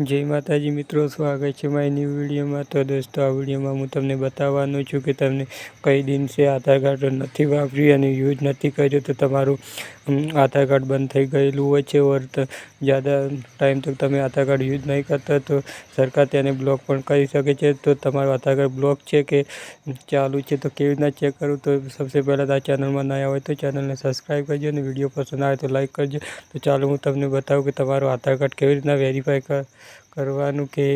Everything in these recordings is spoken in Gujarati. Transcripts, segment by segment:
જય માતાજી મિત્રો, સ્વાગત છે મારી ન્યૂ વિડીયોમાં તો દોસ્તો, આ વિડીયોમાં હું તમને બતાવવાનું છું કે તમને કઈ દિવસે આધાર કાર્ડ નથી વાપર્યું અને યુઝ નથી કર્યો, તો તમારું આધાર કાર્ડ બંધ થઈ ગયેલું હોય છે ઓર જ્યાદા ટાઈમ તક તમે આધાર કાર્ડ યુઝ નહીં કરતા, તો સરકાર તેને બ્લોક પણ કરી શકે છે. તો તમારું આધાર કાર્ડ બ્લોક છે કે ચાલુ છે, તો કેવી રીતના ચેક કરવું તો સૌથી પહેલાં તો આ ચેનલમાં નયા હોય તો ચેનલને સબસ્ક્રાઈબ કરજો અને વીડિયો પસંદ આવે તો લાઈક કરજો. તો ચાલો હું તમને બતાવું કે તમારું આધાર કાર્ડ કેવી રીતના વેરીફાઈ કર કરવાનું કે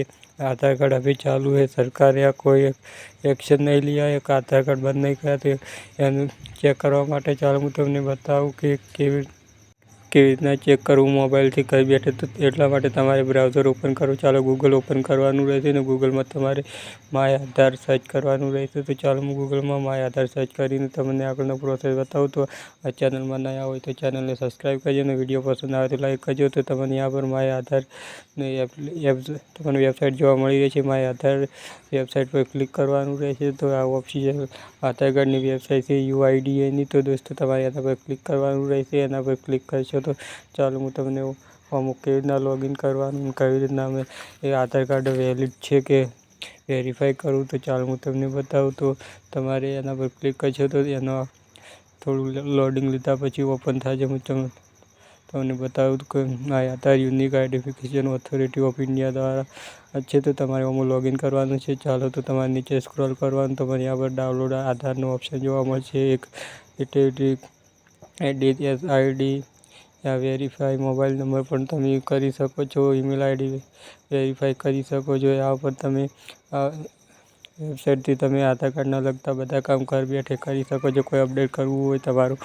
આધાર કાર્ડ અભી ચાલુ है સરકારે આ કોઈ એક્શન નહીં लिया है કે આધાર કાર્ડ બંધ નહીં કર્યા તો એનું ચેક કરવા માટે ચાલો હું તમને બતાવું કે કેવી કેવી રીતના ચેક કરવું મોબાઈલથી ઘર બેઠે તો એટલા માટે તમારે બ્રાઉઝર ઓપન કરો ચાલો ગૂગલ ઓપન કરવાનું રહેશે ને ગૂગલમાં તમારે માય આધાર સર્ચ કરવાનું રહેશે. તો ચાલો હું ગૂગલમાં માય આધાર સર્ચ કરીને તમને આગળનો પ્રોસેસ બતાવું. તો આ ચેનલમાં નયા હોય તો ચેનલને સબસ્ક્રાઈબ કરજો અને વીડિયો પસંદ આવે તો લાઈક કરજો. તો તમને यहाँ પર માય આધારની એપ તમને વેબસાઇટ જોવા મળી રહી છે. માય આધાર વેબસાઇટ પર ક્લિક કરવાનું રહેશે. તો આ ઓફિશિયલ આધાર કાર્ડની વેબસાઇટ છે યુઆઈડીએની તો દોસ્તો તમારે એના પર ક્લિક કરવાનું રહેશે. એના પર ક્લિક કરશો તો ચાલો હું તમને અમુક કેવી રીતના લોગિન કરવાનું કેવી રીતના અમે એ આધાર કાર્ડ વેલિડ છે કે વેરીફાઈ કરવું તો ચાલો હું તમને બતાવું તો તમારે એના પર ક્લિક કરશો તો એનો થોડું લોડિંગ લીધા પછી ઓપન થશે હું તમને તમને બતાવું કે આ Aadhaar unique identification authority of India દ્વારા છે તો તમારે આમાં લોગિન કરવાનું છે ચાલો તો તમારે નીચે સ્ક્રોલ કરવાનું તમારે આ પર ડાઉનલોડ આધારનો ઓપ્શન જોવા મળશે એક એટીટી એડીએસ આઈડી યા વેરીફાઈ મોબાઈલ નંબર પણ તમે કરી શકો છો ઈમેલ આઈડી વેરીફાઈ કરી શકો છો. આ પર તમે વેબસાઇટથી તમે આધાર કાર્ડના લગતા બધા કામ ઘર બેઠે કરી શકો છો. કોઈ અપડેટ કરવું હોય, તમારું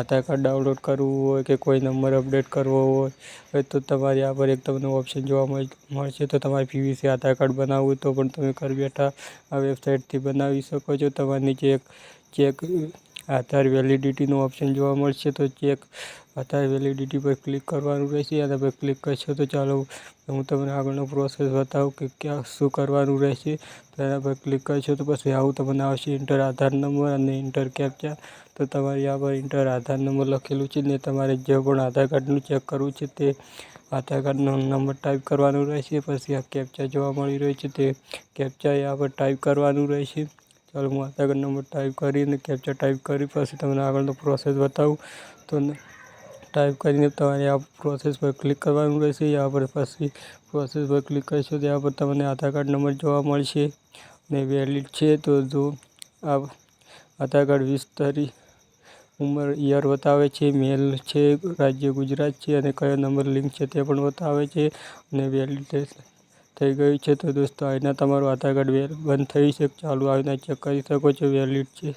આધાર કાર્ડ ડાઉનલોડ કરવું હોય કે કોઈ નંબર અપડેટ કરવો હોય, તો તમારે આ પર એક તમને ઓપ્શન જોવા મળશે. તો તમારે પીવીસી આધાર કાર્ડ બનાવવું તો પણ તમે ઘર બેઠા આ વેબસાઇટથી બનાવી શકો છો. તમારી નીચે એક ચેક આધાર વેલિડિટીનું ઓપ્શન જોવા મળશે. તો ચેક આધાર વેલિડિટી પર ક્લિક કરવાનું રહેશે એના પર ક્લિક કરશો તો ચાલો હું તમને આગળનો પ્રોસેસ બતાવું કે ક્યાં શું કરવાનું રહેશે. તેના પર ક્લિક કરશો તો પછી આવું તમને આવશે ઇન્ટર આધાર નંબર અને ઇન્ટર કેપ્ચા તો તમારી આ પર ઇન્ટર આધાર નંબર લખેલું છે ને તમારે જે પણ આધાર કાર્ડનું ચેક કરવું છે તે આધાર કાર્ડનો નંબર ટાઈપ કરવાનો રહેશે. પછી આ કેપ્ચા જોવા મળી રહ્યું છે તે કેપ્ચા આ પર ટાઈપ કરવાનું રહેશે. ચાલો હું આધાર કાર્ડ નંબર ટાઈપ કરીને કેપ્ચા ટાઈપ કરી પછી તમને આગળનો પ્રોસેસ બતાવું. તો ટાઈપ કરીને તમારે આ પ્રોસેસ પર ક્લિક કરવાનું રહેશે. યા પર પછી પ્રોસેસ પર ક્લિક કરશો ત્યાં પર તમને આધાર કાર્ડ નંબર જોવા મળશે ને વેલિડ છે તો જો આ આધાર કાર્ડ વીસ તારીખ ઉંમર યર બતાવે છે મેલ છે, રાજ્ય ગુજરાત છે અને કયો નંબર લિંક છે તે પણ બતાવે છે અને વેલિડ થઈ ગયું છે. તો દોસ્તો, આના તમારું આધાર કાર્ડ બંધ થઈ છે ચાલુ આવીને ચેક કરી શકો છો વેલિડ છે.